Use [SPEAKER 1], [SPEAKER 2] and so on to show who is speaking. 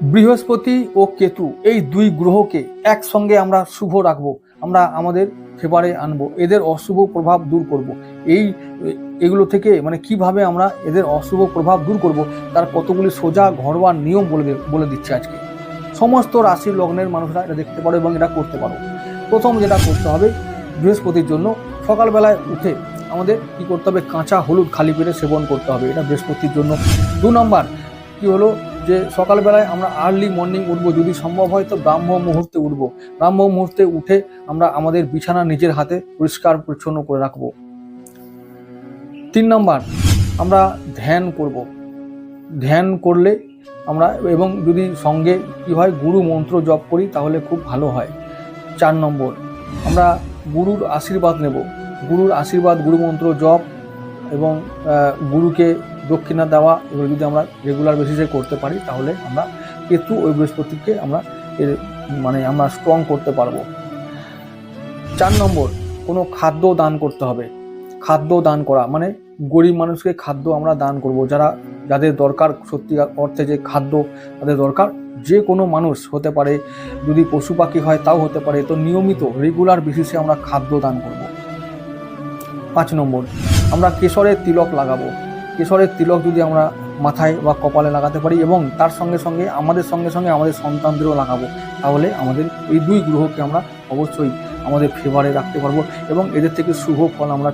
[SPEAKER 1] বৃহস্পতি ও কেতু এই দুই গ্রহকে একসঙ্গে আমরা শুভ রাখব, আমরা আমাদের ফেভারে আনব, এদের অশুভ প্রভাব দূর করব। এই, এগুলো থেকে মানে কীভাবে আমরা এদের অশুভ প্রভাব দূর করব, তার কতগুলি সোজা ঘরোয়া নিয়ম বলে বলে দিচ্ছে আজকে। সমস্ত রাশি লগ্নের মানুষরা এটা দেখতে পারো এবং এটা করতে পারো। প্রথম যেটা করতে হবে, বৃহস্পতির জন্য সকালবেলায় উঠে আমাদের কি করতে হবে, কাঁচা হলুদ খালি পেটে সেবন করতে হবে, এটা বৃহস্পতির জন্য। দু নম্বর, কি হলো যে সকালবেলায় আমরা আর্লি মর্নিং উঠবো, যদি সম্ভব হয় তো ব্রাহ্ম মুহূর্তে উঠবো। ব্রাহ্ম মুহূর্তে উঠে আমরা আমাদের বিছানা নিজের হাতে পরিষ্কার পরিচ্ছন্ন করে রাখব। তিন নম্বর, আমরা ধ্যান করব। ধ্যান করলে আমরা, এবং যদি সঙ্গে কী হয়, গুরু মন্ত্র জপ করি, তাহলে খুব ভালো হয়। চার নম্বর, আমরা গুরুর আশীর্বাদ নেব। গুরুর আশীর্বাদ, গুরু মন্ত্র জপ এবং গুরুকে দক্ষিণা দেওয়া এগুলো যদি আমরা রেগুলার বেসিসে করতে পারি, তাহলে আমরা কেতু ওই বৃহস্পতিকে আমরা এর মানে আমরা স্ট্রং করতে পারব। চার নম্বর, কোনো খাদ্য দান করতে হবে। খাদ্য দান করা মানে গরিব মানুষকে খাদ্য আমরা দান করব। যারা, যাদের দরকার সত্যি অর্থে যে খাদ্য তাদের দরকার, যে কোনো মানুষ হতে পারে, যদি পশু পাখি হয় তাও হতে পারে। তো নিয়মিত রেগুলার বেসিসে আমরা খাদ্য দান করব। পাঁচ নম্বর, আমরা কেশরের তিলক লাগাবো। কেশরের তিলক যদি আমরা মাথায় বা কপালে লাগাতে পারি এবং তার সঙ্গে সঙ্গে আমাদের সঙ্গে সঙ্গে আমাদের সন্তানদেরও লাগাবো, তাহলে আমাদের এই দুই গ্রহকে আমরা অবশ্যই আমাদের ফেভারে রাখতে পারব এবং এদের থেকে শুভ ফল আমরা